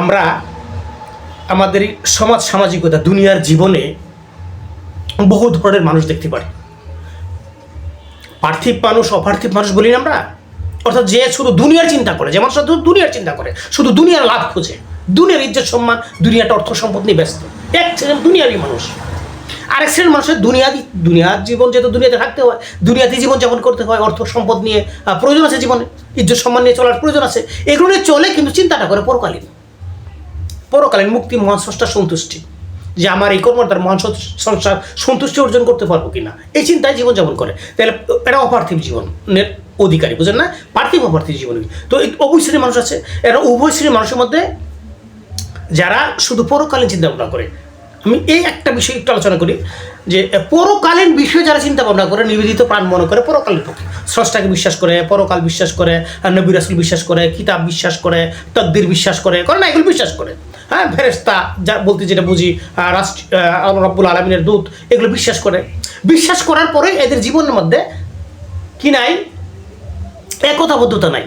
আমরা আমাদের সমাজ সামাজিকতা, দুনিয়ার জীবনে বহু ধরনের মানুষ দেখতে পারি। পার্থিব মানুষ, অপার্থিব মানুষ বলি না আমরা। অর্থাৎ যে শুধু দুনিয়ার চিন্তা করে, যে মানুষ শুধু দুনিয়ার চিন্তা করে, শুধু দুনিয়ার লাভ খোঁজে। দুনিয়ার ইজ্জত, সম্মান, দুনিয়াটা অর্থ সম্পদ নিয়ে ব্যস্ত। এক শ্রেণির দুনিয়ারই মানুষ। আরেক শ্রেণির মানুষের দুনিয়াদি, দুনিয়ার জীবন যেহেতু দুনিয়াতে থাকতে হয়, দুনিয়াতে জীবন যাপন করতে হয়, অর্থ সম্পদ নিয়ে প্রয়োজন আছে জীবনে। ইজ্জত, সম্মান নিয়ে চলার প্রয়োজন আছে। এগুলো নিয়ে চলে কিন্তু চিন্তাটা করে পরকালীন। পরকালীন মুক্তি মহান স্রষ্টার সন্তুষ্টি, যে আমার এই কর্ম দ্বারা মহান সংসার সন্তুষ্টি অর্জন করতে পারব কিনা? এই চিন্তায় জীবনযাপন করে। তাহলে এটা অপার্থিব জীবনের অধিকারী বুঝেন না? পার্থিব অপার্থিব জীবন। তো উভয় শ্রেণির মানুষ আছে। এরা উভয় শ্রেণির মানুষের মধ্যে যারা শুধু পরকালীন চিন্তা ভাবনা করে আমি এই একটা বিষয় একটু আলোচনা করি, যে পরকালীন বিষয়ে যারা চিন্তা ভাবনা করে, নিবেদিত প্রাণ মনে করে পরকালীন পক্ষে। স্রষ্টাকে বিশ্বাস করে, পরকাল বিশ্বাস করে নবী রাসুল বিশ্বাস করে, কিতাব বিশ্বাস করে, তকদির বিশ্বাস করে করে না, এগুলো বিশ্বাস করে। হ্যাঁ ফেরেস্তা যা বলতে যেটা বুঝি রাষ্ট্র রাব্বুল আলমিনের দূত, এগুলো বিশ্বাস করে। বিশ্বাস করার পরে এদের জীবনের মধ্যে কি নাই? একতাবদ্ধতা নাই।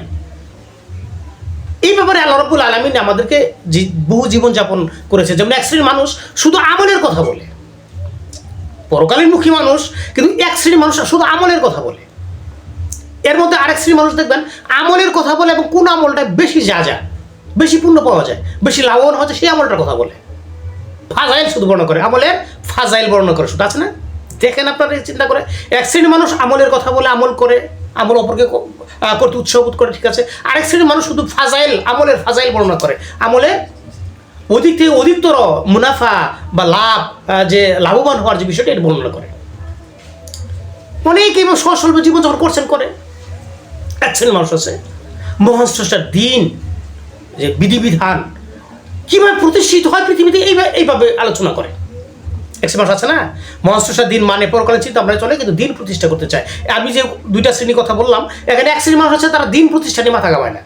আল্লাহ রব্বুল আলমিন আমাদেরকে যে বহু জীবনযাপন করেছে। যেমন এক শ্রেণির মানুষ শুধু আমলের কথা বলে। পরকালীনমুখী মানুষ, কিন্তু এক শ্রেণির মানুষ শুধু আমলের কথা বলে। এর মধ্যে আরেক শ্রেণির মানুষ দেখবেন, আমলের কথা বলে এবং কোন আমলটা বেশি যা যায় বেশি পূর্ণ পাওয়া যায়, বেশি লাভবান হচ্ছে সেই আমলটার কথা বলে। ফাজাইল শুধু বর্ণনা করে, আমলের ফাজাইল বর্ণনা করে, শুধু আছে না? দেখেন আপনারা চিন্তা করে, এক শ্রেণির মানুষ আমলের কথা বলে, আমল করে আমল অপরকে করতে উৎসাহ বোধ করে, ঠিক আছে? আরেক শ্রেণির মানুষ শুধু ফাজাইল, আমলের ফাজাইল বর্ণনা করে। আমলে অধিক থেকে অধিকতর মুনাফা বা লাভ যে লাভবান হওয়ার যে বিষয়টা, এটা বর্ণনা করে। অনেক এবং সস্বল্প জীবনযাপন করছেন, করে। এক শ্রেণির মানুষ আছে, মহান স্রষ্টার দিন, যে বিধিবিধান, কীভাবে প্রতিষ্ঠিত হয় পৃথিবীতে এইভাবে এইভাবে আলোচনা করে। একশো মাস আছে না? মহাস্রষ্টার দিন মানে পরকালীন চিন্তা আমরা চলে, কিন্তু দিন প্রতিষ্ঠা করতে চায়। আমি যে দুইটা শ্রেণির কথা বললাম, এখানে এক শ্রেণির মানুষ আছে, তারা দিন প্রতিষ্ঠা নিয়ে মাথা কামায় না।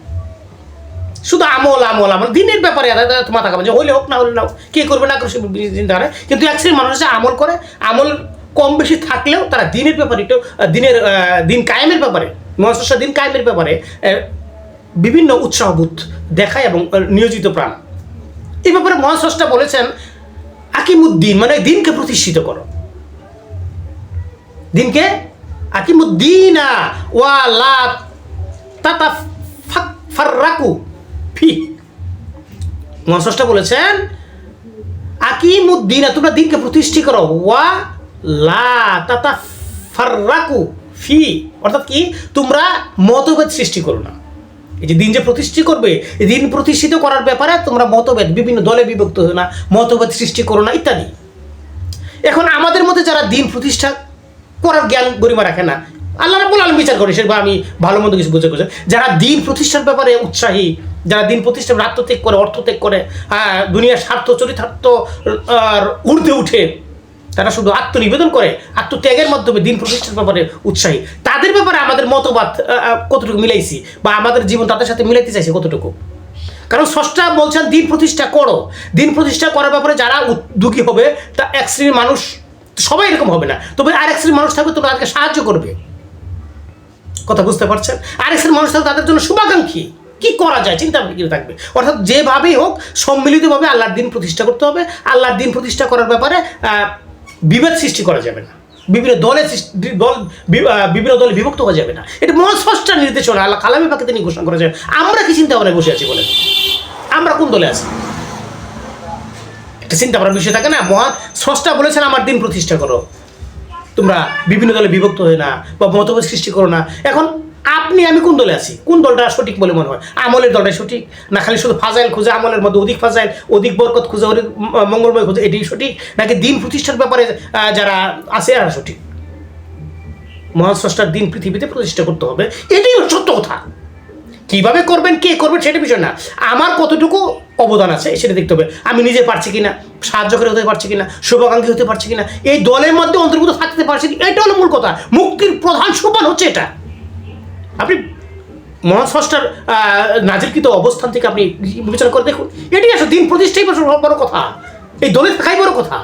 শুধু আমল আমল আমল, দিনের ব্যাপারে মাথা কামায় যে হলে হোক, না হলে না। কে করবে, না করবে চিন্তা করে। কিন্তু এক শ্রেণির মানুষ আছে, আমল করে, আমল কম বেশি থাকলেও তারা দিনের ব্যাপারে একটু দিনের দিন কায়েমের ব্যাপারে মহাস্রষ্টার দিন কায়েমের ব্যাপারে বিভিন্ন উৎসাহবোধ দেখায় এবং নিয়োজিত প্রাণ। এই ব্যাপারে মহাস্রষ্টা বলেছেন আকিমুদ্দিন মানে দিনকে প্রতিষ্ঠিত করো। দিনকে? আকিমুদ্দিনা ওয়া লা তাতা ফাররাকু ফি। মহাস্রষ্টা বলেছেন, আকিমুদ্দিনা, তোমরা দিনকে প্রতিষ্ঠিত করো। ওয়া লা তাতা ফাররাকু ফি। অর্থাৎ কি? তোমরা মতভেদ সৃষ্টি করো না। এই যে দিন যে প্রতিষ্ঠিত করবে দিন প্রতিষ্ঠিত করার ব্যাপারে তোমরা মতভেদ, বিভিন্ন দলে বিভক্ত হো না, মতভেদ সৃষ্টি করো না, ইত্যাদি। এখন আমাদের মধ্যে যারা দিন প্রতিষ্ঠা করার জ্ঞান গরিমা রাখে না, আল্লাহ রাবুল আলম বিচার করে সেটা আমি ভালো মন্দ কিছু বুঝে বুঝে যারা দিন প্রতিষ্ঠার ব্যাপারে উৎসাহী, যারা দিন প্রতিষ্ঠার আত্মত্যাগ করে অর্থত্যাগ করে হ্যাঁ দুনিয়ার স্বার্থ, চরিতার্থ আর ঊর্ধ্বে উঠে তারা শুধু আত্মনিবেদন করে, আত্মত্যাগের মাধ্যমে দিন প্রতিষ্ঠার ব্যাপারে উৎসাহী। তাদের ব্যাপারে আমাদের মতবাদ কতটুকু মিলাইছি বা আমাদের জীবন তাদের সাথে মিলাইতে চাইছে কতটুকু? কারণ ষষ্ঠা বলছেন, দিন প্রতিষ্ঠা করো। দিন প্রতিষ্ঠা করার ব্যাপারে যারা উদ্যোগী হবে, তা এক শ্রেণির মানুষ, সবাই এরকম হবে না। তবে আর এক শ্রেণির মানুষ থাকবে তো তাদেরকে সাহায্য করবে। কথা বুঝতে পারছেন? আর এক শ্রেণির মানুষ থাকবে, তাদের জন্য শুভাকাঙ্ক্ষী। কি করা যায়? চিন্তা ভাবনা থাকবে। অর্থাৎ যেভাবেই হোক, সম্মিলিতভাবে আল্লাহর দিন প্রতিষ্ঠা করতে হবে। আল্লাহর দিন প্রতিষ্ঠা করার ব্যাপারে বিভেদ সৃষ্টি করা যাবে না। বিভিন্ন দলে দল বিভিন্ন দলে বিভক্ত হওয়া যাবে না। এটা মহাস্পষ্ট নির্দেশনা, আল্লাহ কালামে পাকে তিনি ঘোষণা করেছেন। আমরা কি চিন্তা ভাবনায় বসে আছি বলেন? আমরা কোন দলে আছি? একটা চিন্তা করার বিষয় থাকে না মহান স্রষ্টা বলেছেন, আমার দিন প্রতিষ্ঠা করো। তোমরা বিভিন্ন দলে বিভক্ত হয়ে না বা মতভেদ সৃষ্টি করো না। এখন আপনি, আমি কোন দলে আছি? কোন দলটা সঠিক বলে মনে হয়? আমলের দলটাই সঠিক? না খালি শুধু ফাজাইল খুঁজে, আমলের মধ্যে অধিক ফাজাইল, অধিক বরকত খুঁজে, অধিক মঙ্গলময় খুঁজে, এটাই সঠিক? নাকি দিন প্রতিষ্ঠার ব্যাপারে যারা আছে আর সঠিক? মহাস্রষ্টার দিন পৃথিবীতে প্রতিষ্ঠা করতে হবে। এটাই সত্য কথা। কীভাবে করবেন, কে করবেন সেটা বিষয় না। আমার কতটুকু অবদান আছে, সেটা দেখতে হবে। আমি নিজে পারছি কিনা, সাহায্য করে হতে পারছি কিনা, শুভাকাঙ্ক্ষী হতে পারছি কিনা, এই দলের মধ্যে অন্তর্ভুক্ত থাকতে পারছি? এটা হলো মূল কথা। মুক্তির প্রধান সোপান হচ্ছে এটা। আপনি মহাস্রষ্টার নাজিরকৃত অবস্থান থেকে আপনি বিবেচনা করে দেখুন। এটি আসলে দিন প্রতিষ্ঠাই বড় কথা। এই দলে থাকাই বড় কথা।